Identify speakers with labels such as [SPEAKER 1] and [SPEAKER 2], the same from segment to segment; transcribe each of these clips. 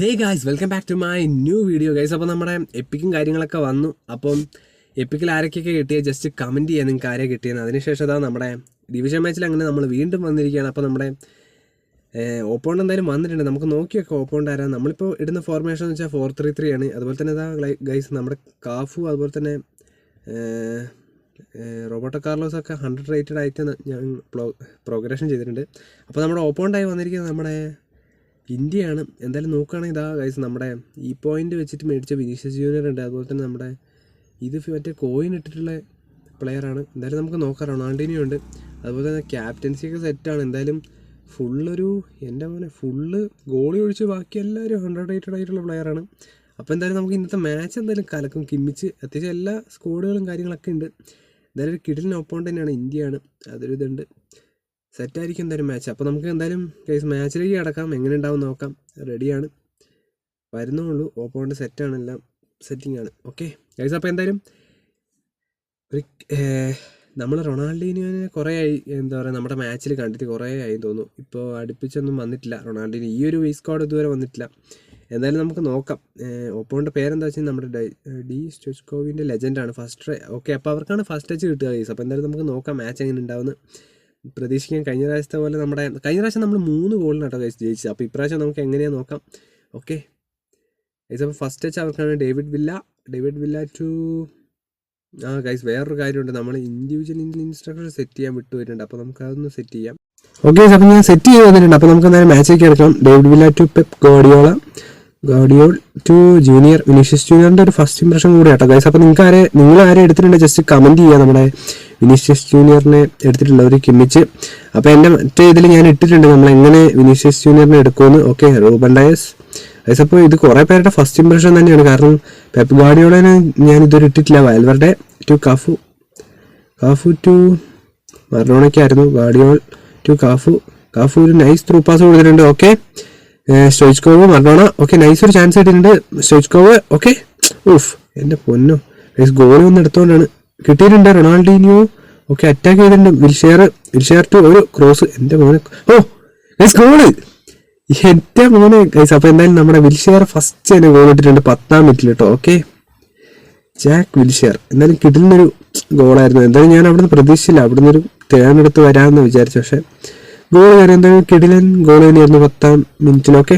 [SPEAKER 1] Hey guys welcome back to my new video guys അപ്പോൾ നമ്മുടെ എപ്പിക്കും കാര്യങ്ങളൊക്കെ വന്നു. അപ്പം എപ്പിക്കിൽ ആരൊക്കെയൊക്കെ കിട്ടിയ? ജസ്റ്റ് കമന്റ് ചെയ്യാൻ നിങ്ങൾക്ക് ആരെ കിട്ടിയെന്ന്. അതിനുശേഷം അതാ നമ്മുടെ ഡിവിഷൻ മാച്ചിൽ അങ്ങനെ നമ്മൾ വീണ്ടും വന്നിരിക്കുകയാണ്. അപ്പോൾ നമ്മുടെ ഓപ്പോണ്ട് എന്തായാലും വന്നിട്ടുണ്ട്. നമുക്ക് നോക്കിയൊക്കെ ഓപ്പോണ്ട് ആരാ. നമ്മളിപ്പോൾ ഇടുന്ന ഫോർമേഷൻ എന്ന് വെച്ചാൽ ഫോർ ത്രീ ത്രീ ആണ്. അതുപോലെ തന്നെ ഇതാ ഗൈസ് നമ്മുടെ കാഫു അതുപോലെ തന്നെ റോബോട്ടോ കാർലോസ് ഒക്കെ ഹൺഡ്രഡ് റേറ്റഡ് ആയിട്ട് ഞാൻ പ്രോഗ്രഷൻ ചെയ്തിട്ടുണ്ട്. അപ്പോൾ നമ്മുടെ ഓപ്പോണ്ടായി വന്നിരിക്കുന്നത് നമ്മുടെ ഇന്ത്യയാണ്. എന്തായാലും നോക്കുകയാണെങ്കിൽ ഇതാ ഗൈസ് നമ്മുടെ ഈ പോയിന്റ് വെച്ചിട്ട് മേടിച്ച വിനീഷ്യസ് ജൂനിയർ ഉണ്ട്. അതുപോലെ തന്നെ നമ്മുടെ ഇത് മറ്റേ കോയിൻ ഇട്ടിട്ടുള്ള പ്ലെയറാണ് എന്തായാലും നമുക്ക് നോക്കാം. റൊണാൾഡിനിയോ ഉണ്ട്. അതുപോലെ തന്നെ ക്യാപ്റ്റൻസി ഒക്കെ സെറ്റാണ് എന്തായാലും ഫുള്ളൊരു എന്റെ മോനെ ഫുള്ള് ഗോളി ഒഴിച്ച് ബാക്കി എല്ലാവരും ഹൺഡ്രഡ് റേറ്റഡ് ആയിട്ടുള്ള പ്ലെയറാണ് അപ്പോൾ എന്തായാലും നമുക്ക് ഇന്നത്തെ മാച്ച് എന്തായാലും കലക്കും. കിമ്മിച്ച് അത്യാവശ്യം എല്ലാ സ്കോഡുകളും കാര്യങ്ങളൊക്കെ ഉണ്ട്. എന്തായാലും ഒരു കിടിലിന് ഒപ്പം തന്നെയാണ് ഇന്ത്യയാണ്. അതൊരു ഇതുണ്ട്. സെറ്റായിരിക്കും എന്തായാലും മാച്ച് അപ്പോൾ നമുക്ക് എന്തായാലും കേസ് മാച്ചിലേക്ക് കിടക്കാം. എങ്ങനെ ഉണ്ടാവും നോക്കാം. റെഡിയാണ് വരുന്നുള്ളൂ. ഓപ്പോണ്ട് സെറ്റാണ് എല്ലാം സെറ്റിംഗ് ആണ്. ഓക്കെ ഗൈസ് അപ്പോൾ എന്തായാലും ഒരു നമ്മൾ റൊണാൾഡീനിയോനെ കുറേ ആയി എന്താ പറയുക നമ്മുടെ മാച്ചിൽ കണ്ടിട്ട് കുറേ ആയി തോന്നുന്നു. ഇപ്പോൾ അടുപ്പിച്ചൊന്നും വന്നിട്ടില്ല. റൊണാൾഡീനിയോ ഈ ഒരു വീ ഇതുവരെ വന്നിട്ടില്ല. എന്തായാലും നമുക്ക് നോക്കാം. ഓപ്പോണ്ട് പേരെന്താ വെച്ചാൽ നമ്മുടെ ഡൈ സ്റ്റോസ്കോവിന്റെ ലെജൻഡാണ് ഫസ്റ്റ് ഓക്കെ അപ്പോൾ അവർക്കാണ് ഫസ്റ്റ് ടച്ച് കിട്ടുക ഗൈസ് അപ്പോൾ എന്തായാലും നമുക്ക് നോക്കാം മാച്ച് എങ്ങനെ ഉണ്ടാവുമെന്ന്. പ്രതീക്ഷിക്കാൻ കഴിഞ്ഞ പ്രാവശ്യത്തെ പോലെ നമ്മുടെ കഴിഞ്ഞ പ്രാവശ്യം നമ്മൾ മൂന്ന് ഗോളിനാട്ടോ ഗൈസ് ജയിച്ചത്. അപ്പോൾ ഇപ്രാവശ്യം നമുക്ക് എങ്ങനെയാണ് നോക്കാം. ഓക്കെ ഗൈസ് അപ്പോൾ ഫസ്റ്റ് ടച്ച് അവർക്കാണ് David Villa. David Villa to ആ ഗൈസ് വേറൊരു കാര്യമുണ്ട്. നമ്മൾ ഇൻഡിവിജ്വൽ ഇൻസ്ട്രക്ടർ സെറ്റ് ചെയ്യാൻ വിട്ടു വരുന്നുണ്ട് അപ്പോൾ നമുക്ക് അതൊന്ന് സെറ്റ് ചെയ്യാം. ഓക്കെ അപ്പോൾ ഞാൻ സെറ്റ് ചെയ്ത് വന്നിട്ടുണ്ട്. അപ്പോൾ നമുക്ക് എന്തായാലും മാച്ചൊക്കെ എടുക്കാം David Villa to Pep Guardiola Gvardiol to Junior Vinicius ജൂനിയറിന്റെ ഒരു ഫസ്റ്റ് ഇംപ്രഷൻ കൂടി കേട്ടോ ഗൈസ് അപ്പോൾ നിങ്ങൾക്ക് ആരെ നിങ്ങൾ ആരെ എടുത്തിട്ടുണ്ട്? ജസ്റ്റ് കമന്റ് ചെയ്യുക നമ്മുടെ വിനീഷ്യസ് ജൂനിയറിനെ എടുത്തിട്ടുള്ളവർ കിമ്മിച്ച് അപ്പോൾ എന്റെ മറ്റേ ഇതിൽ ഞാൻ ഇട്ടിട്ടുണ്ട്. നമ്മൾ എങ്ങനെ വിനീഷ്യസ് ജൂനിയറിനെ എടുക്കുമെന്ന്. ഓക്കെ റൂബൻ ഡയസ് ഗൈസ് അപ്പോൾ ഇത് കുറേ പേരുടെ ഫസ്റ്റ് ഇംപ്രഷൻ തന്നെയാണ്. കാരണം പെപ്പ് ഗാഡിയോളനെ ഞാൻ ഇതുവരെ ഇട്ടിട്ടില്ല. വയൽവരുടെ ടു കാഫു കാഫു ടു മറോണയ്ക്കായിരുന്നു ഗാഡിയോൾ ടു കാഫു കാഫു ഒരു നൈസ് ത്രൂ പാസ് കൊടുത്തിട്ടുണ്ട്. Okay Stoichkov Maradona okay nice ഒരു ചാൻസ് കിട്ടിയിട്ടുണ്ട്. Stoichkov okay. ഊഫ് എന്റെ പൊന്നു. നൈസ് ഗോളി ഒന്ന് എടുത്തോണ്ടാണ്. കിട്ടിയിട്ടുണ്ട് റൊണാൾഡീനിയോ. ഓക്കെ അറ്റാക്ക് ചെയ്തിട്ടുണ്ട്. വിൽഷെയർ വിൽഷെയർ ടു ഒരു ക്രോസ് എന്റെ മോനെ. ഓ നൈസ് ഗോൾ എന്റെ മോനെ ഗൈസ് അപ്പോൾ എന്തായാലും നമ്മുടെ വിൽഷെയർ ഫസ്റ്റ് തന്നെ ഗോൾ ഇട്ടിട്ടുണ്ട് പത്താം മിനിറ്റിൽ കേട്ടോ ഓക്കെ. ജാക്ക് വിൽഷെയർ എന്തായാലും കിടിലിനൊരു ഗോളായിരുന്നു എന്തായാലും ഞാൻ അവിടുന്ന് പ്രതീക്ഷിച്ചില്ല. അവിടുന്ന് ഒരു എടുത്ത് വരാമെന്ന് വിചാരിച്ചു. പക്ഷേ ഗോൾ കയറി എന്തായാലും കിടിലൻ ഗോൾ തന്നെയായിരുന്നു പത്താം മിനിറ്റിലൊക്കെ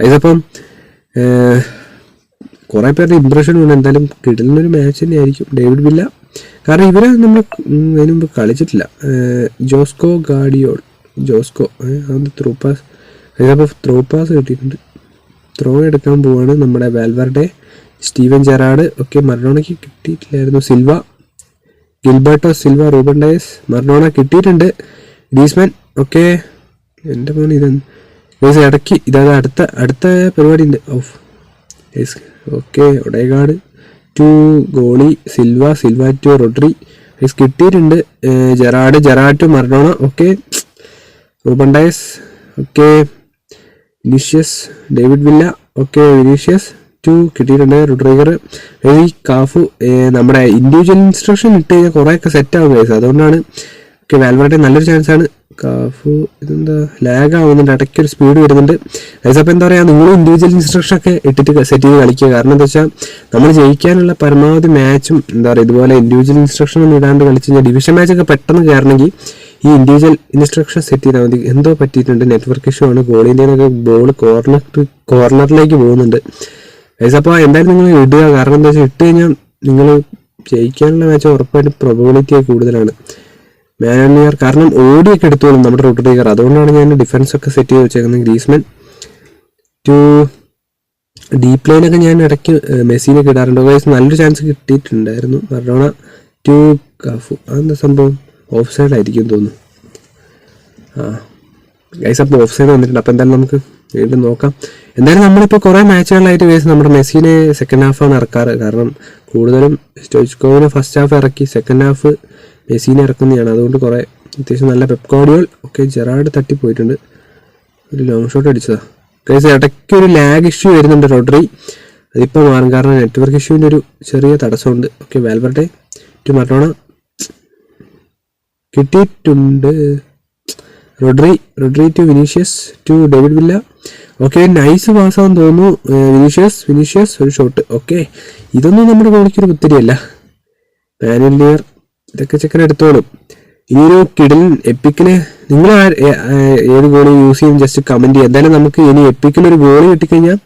[SPEAKER 1] അതിപ്പം കുറേ പേരുടെ ഇമ്പ്രഷൻ ഉണ്ട്. എന്തായാലും കിടിലിനൊരു മാച്ച് തന്നെയായിരിക്കും. ഡേവിഡ് ബില്ല കാരണം ഇവരെ നമ്മൾ അതിന് മുമ്പ് കളിച്ചിട്ടില്ല. Josko Gvardiol. ജോസ്കോ അത് ത്രൂ പാസ് അതിനപ്പോൾ ത്രൂ പാസ് കിട്ടിയിട്ടുണ്ട്. ത്രോ എടുക്കാൻ പോവാണ് നമ്മുടെ വാൽവറുടെ സ്റ്റീവൻ ജെറാഡ് ഒക്കെ മറഡോണയ്ക്ക് കിട്ടിയിട്ടില്ലായിരുന്നു Silva. Gilberto Silva Ruben Dias കിട്ടിയിട്ടുണ്ട്. ഡീസ്മാൻ ഓക്കെ എന്റെ മോൻ ഇതെന്ന് ഇടയ്ക്ക് ഇതായത് അടുത്ത അടുത്ത പരിപാടി ഉണ്ട് ഓഫ് okay Odegaard to goalie Silva Silva to Rodri guys കിട്ടിയിട്ടുണ്ട്. Gerrard Gerrard to Maradona. Okay Ruben Dias okay Vinicius David Villa okay Vinicius to കിട്ടിയിട്ടുണ്ട് റോഡ്രിഗർ. ഈ കാഫു നമ്മുടെ ഇൻഡിവിജ്വൽ ഇൻസ്ട്രക്ഷൻ ഇട്ട് കഴിഞ്ഞാൽ കുറേയൊക്കെ സെറ്റ് ആവും ഗൈസ് അതുകൊണ്ടാണ് ഓക്കെ വാൽവറുടെ നല്ലൊരു ചാൻസ് ആണ്. കാഫു ഇതെന്താ? ലാഗ് ആവുന്നുണ്ട് ഇടയ്ക്ക് ഒരു സ്പീഡ് വരുന്നുണ്ട്. അപ്പോൾ എന്താ പറയുക നിങ്ങൾ ഇൻഡിവിജ്വൽ ഇൻസ്ട്രക്ഷൻ ഒക്കെ ഇട്ടിട്ട് സെറ്റ് ചെയ്ത് കളിക്കുക. കാരണം എന്താ വെച്ചാൽ നമ്മൾ ജയിക്കാനുള്ള പരമാവധി മാച്ചും എന്താ പറയുക ഇതുപോലെ ഇൻഡിവിജ്വൽ ഇൻസ്ട്രക്ഷൻ ഒന്നും ഇടാണ്ട് കളിച്ച് കഴിഞ്ഞാൽ ഡിവിഷൻ മാച്ചൊക്കെ പെട്ടെന്ന് കയറണമെങ്കിൽ ഈ ഇൻഡിവിജ്വൽ ഇൻസ്ട്രക്ഷൻ സെറ്റ് ചെയ്താൽ മതി. എന്തോ പറ്റിയിട്ടുണ്ട് നെറ്റ്വർക്ക് ഇഷ്യൂ ആണ്. ഗോളിന്റെ ബോൾ കോർണർ കോർണറിലേക്ക് പോകുന്നുണ്ട്. അപ്പോൾ എന്തായാലും നിങ്ങൾ ഇടുക. കാരണം എന്താ വെച്ചാൽ ഇട്ട് കഴിഞ്ഞാൽ നിങ്ങൾ ജയിക്കാനുള്ള മാച്ച് ഉറപ്പായിട്ടും പ്രൊബിലിറ്റി കൂടുതലാണ്. മാനിയർ കാരണം ഓടിയൊക്കെ എടുത്തോളും നമ്മുടെ റോട്ടറിഗർ അതുകൊണ്ടാണ് ഞാൻ ഡിഫൻസ് ഒക്കെ സെറ്റ് ചെയ്ത് വെച്ചേക്കുന്നത് ഗ്രീസ്മൻ ടു ഡീപ് ലൈനൊക്കെ ഞാൻ ഇടയ്ക്ക് മെസ്സിനൊക്കെ ഇടാറുണ്ട്. ഗൈസ് നല്ലൊരു ചാൻസ് കിട്ടിയിട്ടുണ്ടായിരുന്നു. Maradona to Cafu. അതെന്താ സംഭവം? ഓഫ് സൈഡ് ആയിരിക്കും തോന്നുന്നു. ആ. ഗൈസ് അപ്പോൾ ഓഫ് സൈഡ് വന്നിട്ടുണ്ട്. അപ്പോൾ എന്തായാലും നമുക്ക് വീണ്ടും നോക്കാം. എന്തായാലും നമ്മളിപ്പോൾ കുറേ മാച്ചുകളിലായിട്ട് ഗൈസ് നമ്മുടെ മെസ്സിനെ സെക്കൻഡ് ഹാഫാണ് ഇറക്കാറ്. കാരണം കൂടുതലും സ്റ്റോയിച്ച്കോവിനെ ഫസ്റ്റ് ഹാഫ് ഇറക്കി സെക്കൻഡ് ഹാഫ് മെസ്സിനെ ഇറക്കുന്നതാണ്. അതുകൊണ്ട് കുറേ അത്യാവശ്യം നല്ല പെപ്കോഡിയോൾ ഓക്കെ ജെറാഡ് തട്ടിപ്പോയിട്ടുണ്ട്. ഒരു ലോങ് ഷോട്ട് അടിച്ചതാ. കേസ് ഇടയ്ക്ക് ഒരു ലാഗ് ഇഷ്യൂ വരുന്നുണ്ട് റോഡറി അതിപ്പോൾ മാറും. കാരണം നെറ്റ്വർക്ക് ഇഷ്യൂവിന്റെ ഒരു ചെറിയ തടസ്സമുണ്ട്. ഓക്കെ വാൽവർട്ടെ ടു മറോണ കിട്ടിയിട്ടുണ്ട്. Rodri Rodri to Vinicius to David Villa. Okay nice പാസ്സാന്ന് തോന്നുന്നു വിനീഷ്യസ് വിനീഷ്യസ് ഒരു ഷോട്ട് ഓക്കെ ഇതൊന്നും നമ്മുടെ കോളിക്കൊരു കുത്തിരിയല്ല. മാനുവൽ മാനുവലിയർ ഇതൊക്കെ ചെക്കൻ എടുത്തോളും. ഒരു കിടിൽ എപ്പിക്കിന് നിങ്ങൾ ഏത് ഗോളി യൂസ് ചെയ്യും? ജസ്റ്റ് കമന്റ് ചെയ്യുക. എന്തായാലും നമുക്ക് ഇനി എപ്പിക്കിൽ ഒരു ഗോളി കിട്ടിക്കഴിഞ്ഞാൽ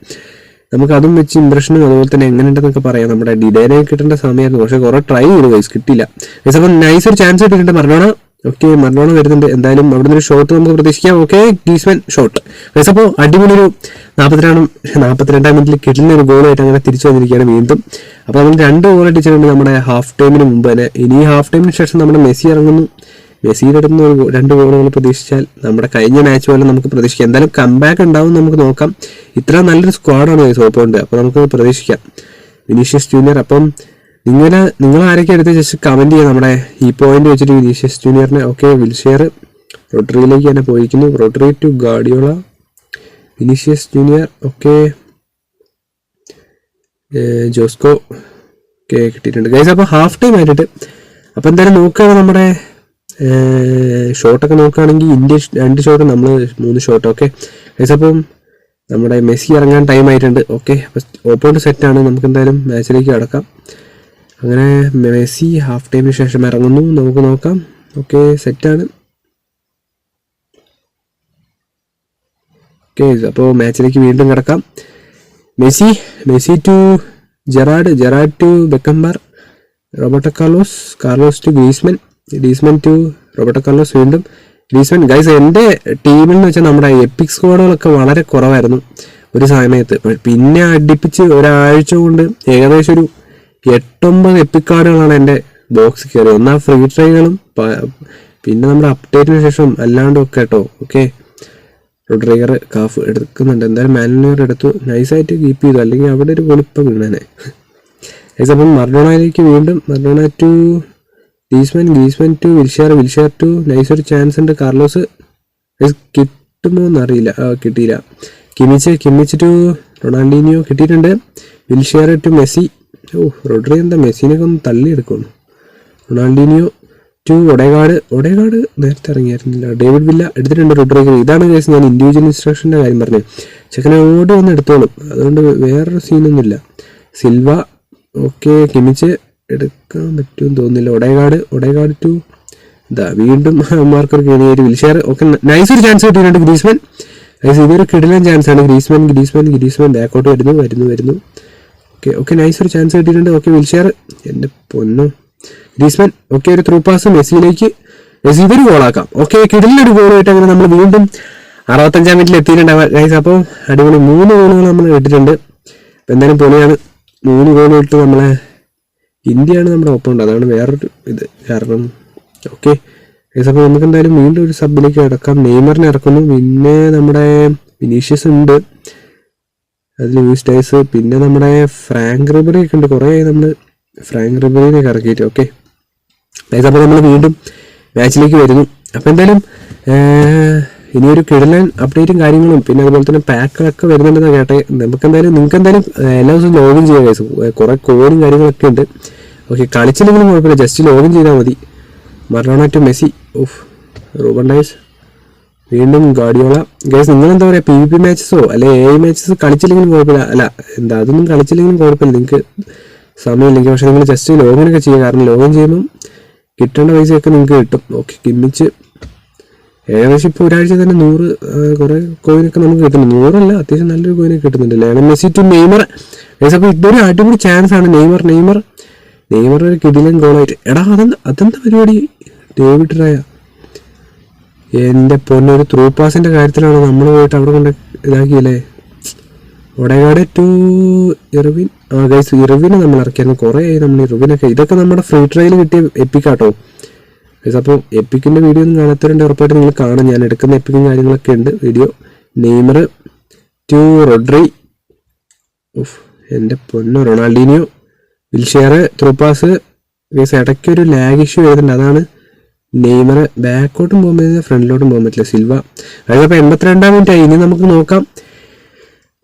[SPEAKER 1] നമുക്ക് അതും വെച്ച് ഇംപ്രഷനും അതുപോലെ തന്നെ എങ്ങനെയുണ്ടെന്നൊക്കെ പറയാം. നമ്മുടെ ഡിഡേനെ കിട്ടേണ്ട സമയമായിരുന്നു. പക്ഷെ കുറെ ട്രൈ ചെയ്തു വൈസ് കിട്ടിയില്ല. ഗൈസ് അപ്പം നൈസ് ഒരു ചാൻസ് കിട്ടിയിട്ടുണ്ട് മറഡോണ ഓക്കെ മറഡോണ വരുന്നുണ്ട്. എന്തായാലും അവിടെ നിന്ന് ഒരു ഷോട്ട് നമുക്ക് പ്രതീക്ഷിക്കാം. ഓക്കെ ഗീസ്മാൻ ഷോട്ട് വൈസ് അപ്പോൾ അടിപൊളി ഒരു നാൽപ്പത്തിരണ്ടാം നാൽപ്പത്തിരണ്ടാം മിനിറ്റിൽ കിട്ടുന്ന ഒരു ഗോളായിട്ട് അങ്ങനെ തിരിച്ചു വന്നിരിക്കുകയാണ് വീണ്ടും. അപ്പോൾ നമ്മൾ രണ്ട് ഓവർ അടിച്ചിട്ടുണ്ട് നമ്മുടെ ഹാഫ് ടൈമിന് മുമ്പ് തന്നെ. ഇനി ഹാഫ് ടൈമിന് ശേഷം നമ്മുടെ മെസ്സി ഇറങ്ങുന്നു. മെസ്സിയുടെ അടുത്ത് നിന്ന് രണ്ട് ഗോളുകൾ പ്രതീക്ഷിച്ചാൽ നമ്മുടെ കഴിഞ്ഞ മാച്ച് പോലെ നമുക്ക് പ്രതീക്ഷിക്കാം. എന്തായാലും കംബാക്ക് ഉണ്ടാവും നമുക്ക് നോക്കാം. ഇത്ര നല്ലൊരു സ്ക്വാഡാണ് സോപ്പുണ്ട് അപ്പോൾ നമുക്ക് പ്രതീക്ഷിക്കാം. Vinicius Junior. അപ്പം നിങ്ങളെ നിങ്ങൾ ആരൊക്കെ എടുത്ത് ജസ്റ്റ് കമന്റ് ചെയ്യുക. നമ്മുടെ ഈ പോയിന്റ് വെച്ചിട്ട് വിനീഷ്യസ് ജൂനിയറിനെ ഓക്കെ വിൽഷെയർ റോട്ടറിയിലേക്ക് തന്നെ പോയിരിക്കുന്നു. Rotary to Gvardiol. Vinicius Junior okay Josko ഒക്കെ കിട്ടിയിട്ടുണ്ട്. ഗൈസ് അപ്പോൾ ഹാഫ് ടൈം ആയിട്ട് അപ്പോൾ എന്തായാലും നോക്കുകയാണ് നമ്മുടെ ഷോട്ടൊക്കെ നോക്കുകയാണെങ്കിൽ ഇന്ത്യ രണ്ട് ഷോട്ട് നമ്മൾ മൂന്ന് ഷോട്ട് ഓക്കെ ഗൈസ് അപ്പം നമ്മുടെ മെസ്സി ഇറങ്ങാൻ ടൈം ആയിട്ടുണ്ട് ഓക്കെ അപ്പോൾ ഓപ്പോണ്ട് സെറ്റാണ് നമുക്ക് എന്തായാലും മാച്ചിലേക്ക് കടക്കാം. അങ്ങനെ മെസ്സി ഹാഫ് ടൈമിന് ശേഷം ഇറങ്ങുന്നു. നമുക്ക് നോക്കാം. ഓക്കെ സെറ്റാണ് ഓക്കെ അപ്പോൾ മാച്ചിലേക്ക് വീണ്ടും കിടക്കാം. Messi Messi to Gerrard Gerrard to Beckenbauer Roberto Carlos Carlos to Griezmann Griezmann to Roberto Carlos വീണ്ടും. ഗ്രീസ്മൻ ഗൈസ് എന്റെ ടീമിൽ എന്ന് വെച്ചാൽ നമ്മുടെ എപ്പിക് സ്ക്വാഡുകളൊക്കെ വളരെ കുറവായിരുന്നു ഒരു സമയത്ത്. പിന്നെ അടുപ്പിച്ച് ഒരാഴ്ച കൊണ്ട് ഏകദേശം ഒരു എട്ടൊമ്പത് എപ്പിക് കാർഡുകളാണ് എന്റെ ബോക്സ് കയറി ഒന്നാ ഫ്രീ ട്രൈകളും പിന്നെ നമ്മുടെ അപ്ഡേറ്റിന് ശേഷം അല്ലാണ്ടും ഒക്കെ കേട്ടോ ഓക്കെ റോഡ്രിഗർ കാഫ് എടുക്കുന്നുണ്ട്. എന്തായാലും മാനുവർ എടുത്തു. നൈസായിട്ട് കീപ്പ് ചെയ്തു. അല്ലെങ്കിൽ അവിടെ ഒരു വെളുപ്പം വീണേനെ. അപ്പം മർഡോണയിലേക്ക് വീണ്ടും Maradona to Griezmann Griezmann to Wilshere Wilshere to nice ഒരു ചാൻസ് ഉണ്ട്. കാർലോസ് കിട്ടുമോ എന്നറിയില്ല. കിട്ടിയില്ല. കിമിച്ച് കിമിച്ച് ടു റൊണാൾഡീനിയോ കിട്ടിയിട്ടുണ്ട്. Wilshere to Messi. Oh Rodri എന്താ മെസ്സിനൊക്കെ ഒന്ന് തള്ളിയെടുക്കുന്നു റൊണാൾഡീനിയോ ടു ഒടേകാട് ഒടേകാട് നേരത്തെ ഇറങ്ങിയായിരുന്നില്ല. ഡേവിഡ് വില്ല എടുത്തിട്ടുണ്ട് റോഡ്രിഗർ ഇതാണ് കേസ് ഞാൻ ഇൻഡിവിജ്വൽ ഇൻസ്ട്രക്ഷന്റെ കാര്യം പറഞ്ഞത്. ചെക്കനെ അങ്ങോട്ട് വന്ന് എടുത്തോളും. അതുകൊണ്ട് വേറൊരു സീനൊന്നുമില്ല സിൽവ ഓക്കെ കിമിച്ച് എടുക്കാൻ പറ്റുമെന്ന് തോന്നുന്നില്ല. ഒടേകാട് ഒടേകാട് ടു ഇതാ വീണ്ടും മാർക്കർ കയറിയൊരു വിൽഷെയർ ഓക്കെ നൈസ് ഒരു ചാൻസ് കിട്ടിയിട്ടുണ്ട് ഗ്രീസ്മാൻ നൈസ് ഇതൊരു കിടിലൻ ചാൻസ് ആണ്. ഗ്രീസ്മാൻ ഗ്രീസ്മാൻ ഗ്രീസ്മാൻ ബാക്കോട്ട് വരുന്നു വരുന്നു വരുന്നു. ഓക്കെ ഓക്കെ നൈസ് ഒരു ചാൻസ് കിട്ടിയിട്ടുണ്ട്. ഓക്കെ വിൽഷെയർ എന്റെ പൊന്നോ. ഗ്രീസ്മാൻ ഓക്കെ ഒരു ത്രൂ പാസ് മെസ്സിയിലേക്ക് മെസ്സി ഇതൊരു ഗോളാക്കാം ഓക്കെ കിടിലൊരു ഗോളായിട്ട് അങ്ങനെ നമ്മൾ വീണ്ടും അറുപത്തഞ്ചാം മിനിറ്റിൽ എത്തിയിട്ടുണ്ട് ഗൈസ് അപ്പോൾ അടിപൊളി മൂന്ന് ഗോളുകൾ നമ്മൾ ഇട്ടിട്ടുണ്ട്. അപ്പോൾ എന്തായാലും പൊളിയാണ്. മൂന്ന് ഗോൾ ഇട്ട് നമ്മളെ ഇന്ത്യയാണ് നമ്മുടെ ഒപ്പം ഉണ്ട് അതാണ് വേറൊരു ഇത്. കാരണം ഓക്കെ ഗൈസ് അപ്പോൾ നമുക്ക് എന്തായാലും വീണ്ടും ഒരു സബിലേക്ക് കിടക്കാം. നെയ്മറിനെ ഇറക്കുന്നു. പിന്നെ നമ്മുടെ വിനീഷ്യസ് ഉണ്ട്. അതിൽ യൂസ്റ്റേഴ്സ് പിന്നെ നമ്മുടെ ഫ്രാങ്ക് റിബറി ഒക്കെ ഉണ്ട്. കുറേ നമ്മൾ ഫ്രാങ്ക് റിബറിനെ ഇറക്കിയിട്ട് ഓക്കെ അപ്പോൾ നമ്മൾ വീണ്ടും മാച്ചിലേക്ക് വരുന്നു. അപ്പോൾ എന്തായാലും ഇനിയൊരു കിടലൻ അപ്ഡേറ്റും കാര്യങ്ങളും പിന്നെ അതുപോലെ തന്നെ പാക്കുകളൊക്കെ വരുന്നുണ്ടെന്ന് കേട്ടെ. നമുക്ക് എന്തായാലും നിങ്ങൾക്ക് എന്തായാലും എല്ലാ ദിവസവും ലോഗിൻ ചെയ്യാം ഗൈസ് കുറേ കോഡും കാര്യങ്ങളൊക്കെ ഉണ്ട്. ഓക്കെ കളിച്ചില്ലെങ്കിലും കുഴപ്പമില്ല. ജസ്റ്റ് ലോഗിൻ ചെയ്താൽ മതി. Maradona to Messi? Of Ruben Dias വീണ്ടും ഗാഡിയോള. ഗൈസ് നിങ്ങൾ എന്താ പറയുക പി വി പി മാച്ചസോ അല്ലെ എ മാച്ചസ് കളിച്ചില്ലെങ്കിലും കുഴപ്പമില്ല. അല്ല എന്താ അതൊന്നും കളിച്ചില്ലെങ്കിലും കുഴപ്പമില്ല. നിങ്ങൾക്ക് സമയമില്ലെങ്കിൽ പക്ഷെ നിങ്ങൾ ജസ്റ്റ് ലോഗിൻ ഒക്കെ ചെയ്യുക. കാരണം ലോഗിൻ ചെയ്യുമ്പോൾ കിട്ടേണ്ട പൈസയൊക്കെ നിങ്ങൾക്ക് കിട്ടും. ഓക്കെ കിമ്മിച്ച് ഏകദേശം ഇപ്പോൾ ഒരാഴ്ച തന്നെ നൂറ് കുറെ കോയിനൊക്കെ നമുക്ക് കിട്ടുന്നുണ്ട്. നൂറല്ല അത്യാവശ്യം നല്ലൊരു കോയിനൊക്കെ കിട്ടുന്നുണ്ട് ലയണൽ മെസ്സി ടു നെയ്മർ ഏകദേശം അപ്പോൾ ഇതൊരു അടിപൊളി ചാൻസ് ആണ്. Neymar Neymar. നെയ്മർ ഒരു കിടിലൻ ഗോളായിട്ട് എടാ അതെന്താ അതെന്താ പരിപാടി? ഡേവിഡ് എന്റെ പൊന്നൊരു ത്രൂ പാസിന്റെ കാര്യത്തിലാണ് നമ്മൾ പോയിട്ട് അവിടെ കൊണ്ട് ഇതാക്കിയല്ലേ? ഒടേകാട് ടു ആ ഗൈസ് ഇറിവിനെ നമ്മൾ ഇറക്കിയായിരുന്നു കുറേ ആയി നമ്മൾ ഇറവിനൊക്കെ ഇതൊക്കെ നമ്മുടെ ഫ്രീ ട്രയൽ കിട്ടിയ എപ്പിക്കാട്ടോ ഗൈസ് അപ്പോൾ എപ്പിക്കിന്റെ വീഡിയോ ഒന്നും കാണാത്തവരുണ്ട് ഉറപ്പായിട്ട് നിങ്ങൾ കാണാം ഞാൻ എടുക്കുന്ന എപ്പിക്കും കാര്യങ്ങളൊക്കെ ഉണ്ട്. വീഡിയോ നെയ്മർ ടു റൊഡ്രി എന്റെ പൊന്ന് Ronaldinho Wilshere through pass pass guys ഇടയ്ക്കൊരു ലാഗ് ഇഷ്യൂ വരുന്നുണ്ട്. അതാണ് നെയ്മർ ബാക്കോട്ടും പറ്റില്ല ഫ്രണ്ടിലോട്ടും പോകാൻ പറ്റില്ല സിൽവ. അതായത് അപ്പോൾ എൺപത്തിരണ്ടാം മിനിറ്റ് ആയി. ഇനി നമുക്ക് നോക്കാം.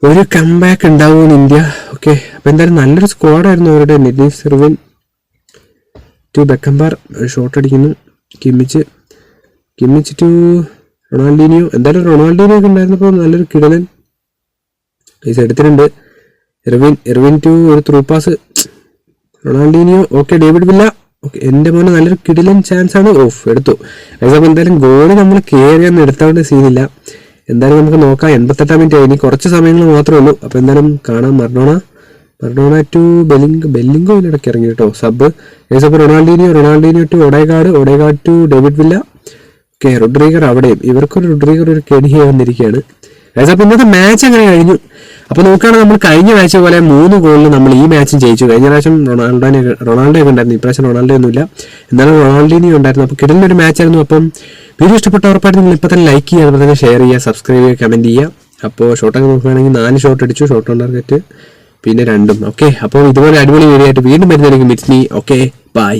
[SPEAKER 1] ഒരു കംബാക്ക് ഉണ്ടാവുമെന്ന് ഇന്ത്യ ഓക്കെ അപ്പോൾ എന്തായാലും നല്ലൊരു സ്ക്വാഡായിരുന്നു അവരുടെ. നിതീഷ് സെർവിൻ ടു ബെക്കംബാർ ഷോട്ട് അടിക്കുന്നു. Kimmich Kimmich to Ronaldinho. എന്തായാലും റൊണാൾഡീനിയോ ഒക്കെ ഉണ്ടായിരുന്നപ്പോൾ നല്ലൊരു കിടലൻ. പൈസ എടുത്തിട്ടുണ്ട് എർവിൻ എർവിൻ ടു ഒരു through pass Ronaldinho okay David Villa. Okay എന്റെ മോനെ നല്ലൊരു കിടിലൻ ചാൻസ് ആണ്. ഓഫ് എടുത്തു. അപ്പോൾ എന്തായാലും ഗോൾ നമ്മൾ കയറി ഒന്ന് എടുത്തോണ്ട് സീനില്ല എന്തായാലും നമുക്ക് നോക്കാം. എൺപത്തെട്ടാം മിനിറ്റ് ഇനി കുറച്ച് സമയങ്ങൾ മാത്രമേ ഉള്ളൂ. അപ്പോൾ എന്തായാലും കാണാം. മർഡോണ. മർഡോണ ടു ബെല്ലിംഗ് ബെല്ലിംഗോ ഇടയ്ക്ക് ഇറങ്ങി കേട്ടോ. സബ്. അപ്പോൾ Ronaldinho Ronaldinho to Odegaard Odegaard to David Villa. Okay Rudiger അവിടെയും. ഇവർക്കൊരു റുഡ്രീഗർ ഒരു കെണിയായി വന്നിരിക്കുകയാണ്. അപ്പോൾ ഇന്നത്തെ മാച്ച് അങ്ങനെ കഴിഞ്ഞു? അപ്പോൾ നോക്കുകയാണെങ്കിൽ നമ്മൾ കഴിഞ്ഞ മാച്ച് പോലെ മൂന്ന് ഗോളിൽ നമ്മൾ ഈ മാച്ചും ജയിച്ചു. കഴിഞ്ഞ പ്രാവശ്യം റൊണാൾഡോനെ റൊണാൾഡോ ഒക്കെ ഉണ്ടായിരുന്നു ഇപ്രാവശ്യം റൊണാൾഡോ ഒന്നുമില്ല എന്നാലും റൊണാൾഡീനിയോ ഉണ്ടായിരുന്നു. അപ്പോൾ കിടലൊരു മാച്ചായിരുന്നു അപ്പം വീഡിയോ ഇഷ്ടപ്പെട്ട ഉറപ്പായിട്ട് നിങ്ങൾ ഇപ്പോൾ തന്നെ ലൈക്ക് ചെയ്യുക അതുപോലെ തന്നെ ഷെയർ ചെയ്യുക സബ്സ്ക്രൈബ് ചെയ്യുക കമന്റ് ചെയ്യുക. അപ്പോൾ ഷോട്ടൊക്കെ നോക്കുകയാണെങ്കിൽ നാല് ഷോട്ട് അടിച്ചു ഷോട്ട് ഓൺ ടാർഗറ്റ് പിന്നെ രണ്ടും. ഓക്കെ അപ്പോൾ ഇതുപോലെ അടിപൊളി വീഡിയോ ആയിട്ട് വീണ്ടും വരുന്നതായിരിക്കും. Midst okay bye